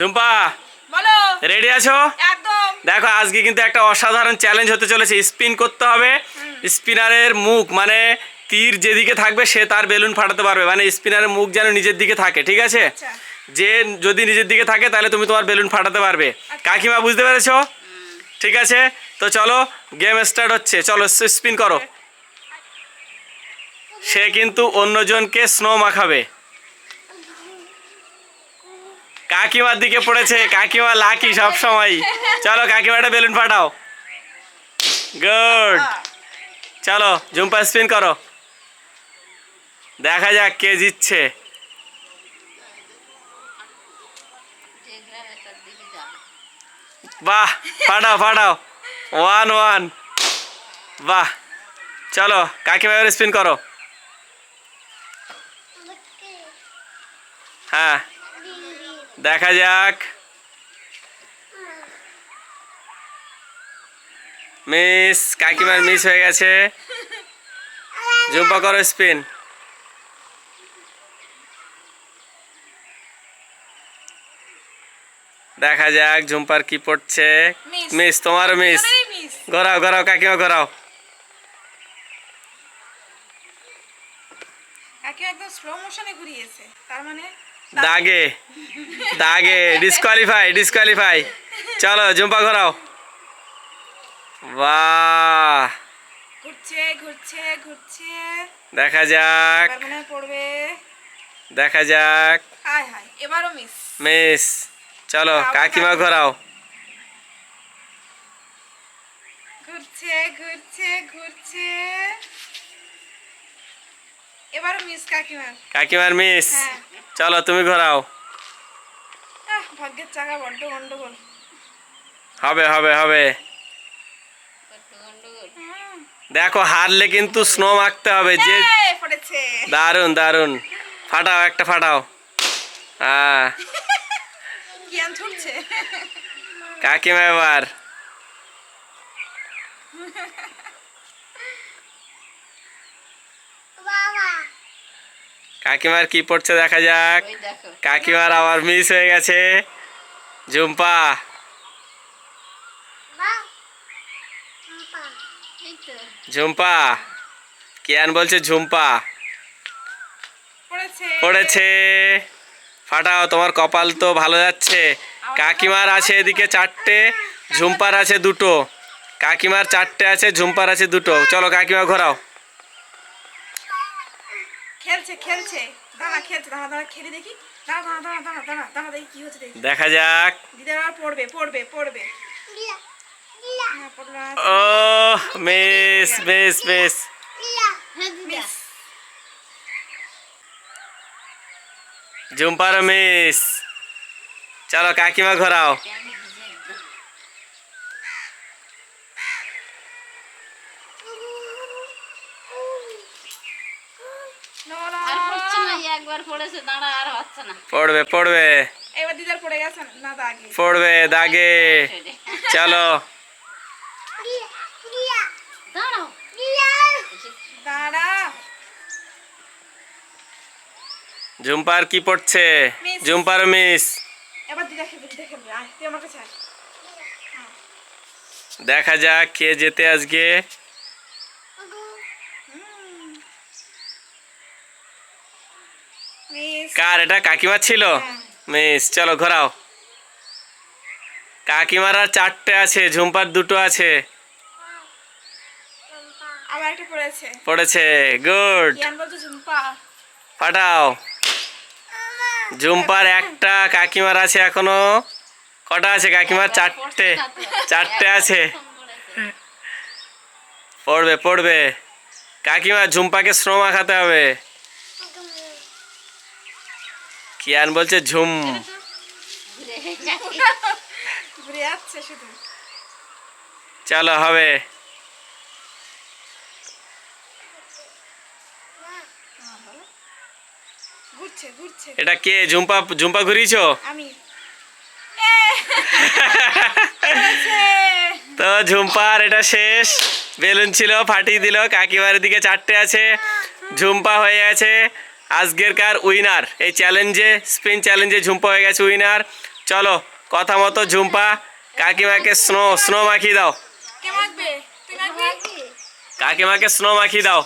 টুম্পা বলো। রেডি আছো? একদম। দেখো আজকে কিন্তু একটা অসাধারণ চ্যালেঞ্জ হতে চলেছে। স্পিন করতে হবে। স্পিনারের মুখ মানে তীর যেদিকে থাকবে সে তার বেলুন ফাটাতে পারবে। মানে স্পিনারের মুখ যেন নিজের দিকে থাকে ঠিক আছে? আচ্ছা। যে যদি নিজের দিকে থাকে তাহলে তুমি তোমার বেলুন ফাটাতে পারবে। কাকিমা বুঝতে পেরেছ? ঠিক আছে? তো চলো গেম স্টার্ট হচ্ছে। চলো স্পিন করো। সে কিন্তু অন্যজনকে স্নো মাখাবে। কাকিমার দিকে পড়েছে, কাকিমা লাকি সব সময়। চলো কাকিমাটা বেলুন ফাটাও। গুড চলো ঝুম্পা স্পিন করো। দেখা যাক কে জিতছে। বাহ, ফাটাও ফাটাও। ওয়ান ওয়ান বাহ। চলো, কাকিমা এবার স্পিন করো। হ্যাঁ। দেখা যাক। মিস কাকিমার মিস হয়ে গেছে। জুম্পা করো স্পিন। দেখা যাক ঝুম্পার কি পড়ছে। মিস। তোমারও মিস। ঘোরাও ঘোরাও কাকিমা ঘোরাও। কাকি একদম স্লো মোশনে ঘুরিয়েছে। তার মানে দাগে দাগে ডিসকোয়ালিফাই ডিসকোয়ালিফাই চলো জুম্পা ঘোরাও। বাহ। ঘুরছে ঘুরছে ঘুরছে। দেখা যাক। পড়বে। দেখা যাক। হাই হাই এবারও মিস মিস চলো কাকিমা ঘোরাও। ঘুরছে ঘুরছে ঘুরছে। এবারও মিস কাকিমার। কাকিমার মিস হ্যাঁ। চলো তুমি ঘোরাও। ভাগ্যের চাকা বড্ড গন্ডগোল। হবে হবে হবে। দেখো হারলে কিন্তু স্নো মাখতে হবে যে দারুণ দারুণ ফাটাও একটা ফাটাও। হ্যাঁ কাকিমা এবার। কাকিমার কি পড়ছে দেখা যাক। কাকিমার আবার মিস হয়ে গেছে। ঝুম্পা। ঝুম্পা কিয়ান বলছে ঝুম্পা। পড়েছে। পড়েছে। ফাটাও তোমার কপাল তো ভালো যাচ্ছে। কাকিমার আছে এদিকে চারটে ঝুম্পার আছে দুটো। কাকিমার চারটে আছে ঝুম্পার আছে দুটো। চলো কাকিমা ঘোরাও। খেলছে খেলছে। দাঁড়া খেলছে। দাঁড়া দাঁড়া খেলে দেখি। দাঁড়া দাঁড়া দাঁড়া দাঁড়া দাঁড়া দাঁড়া দেখি কি হচ্ছে দেখি। দেখা যাক। আবার পড়বে পড়বে পড়বে। হ্যাঁ। ও মিস মিস মিস। হ্যাঁ দিদা। ঝুম্পার মিস। চলো কাকিমা ঘোরাও আমি ভিজে একদম। না, না, আর পড়ছে না না। এই একবার পড়েছে দাঁড়া আর হচ্ছে না। পড়বে পড়বে। এবার দিদার পড়ে গেছে না দাগে। পড়বে দাগে। চলো। দাঁড়াও। ঝুম্পার কি পড়ছে. ঝুম্পার মিস এবার দিদা খেলবে দিদা খেলবে। আয় তুই আমার কাছে আয়। দেখা যাক কে যেতে আজকে। কার এটা? কাকিমা ছিল? হ্যাঁ। মিস চলো ঘোরাও। কাকিমার আর চারটে আছে ঝুম্পার দুটো আছে। পড়েছে। গুড। বলছো ঝুম্পার একটা কাকিমার আছে এখনও। কটা আছে কাকিমার? চারটে। চারটে আছে। পড়বে পড়বে। কাকিমা ঝুম্পাকে শ্রম খাতে হবে। কিয়ান বলছে ঝুম। চলো হবে। এটা কে? ঝুম্পা ঝুম্পা ঘুরিয়েছো। তো ঝুম্পার এটা শেষ। বেলুন ছিল ফাটিয়ে দিল কাকিমার দিকে চারটে আছে। ঝুম্পা হয়ে গেছে। আজকের কার উইনার এই চ্যালেঞ্জে স্পিন চ্যালেঞ্জে ঝুম্পা হয়ে গেছে উইনার চলো কথা মতো ঝুম্পা। কাকিমাকে স্নো স্নো মাখিয়ে দাও। কাকিমাকে স্নো মাখিয়ে দাও।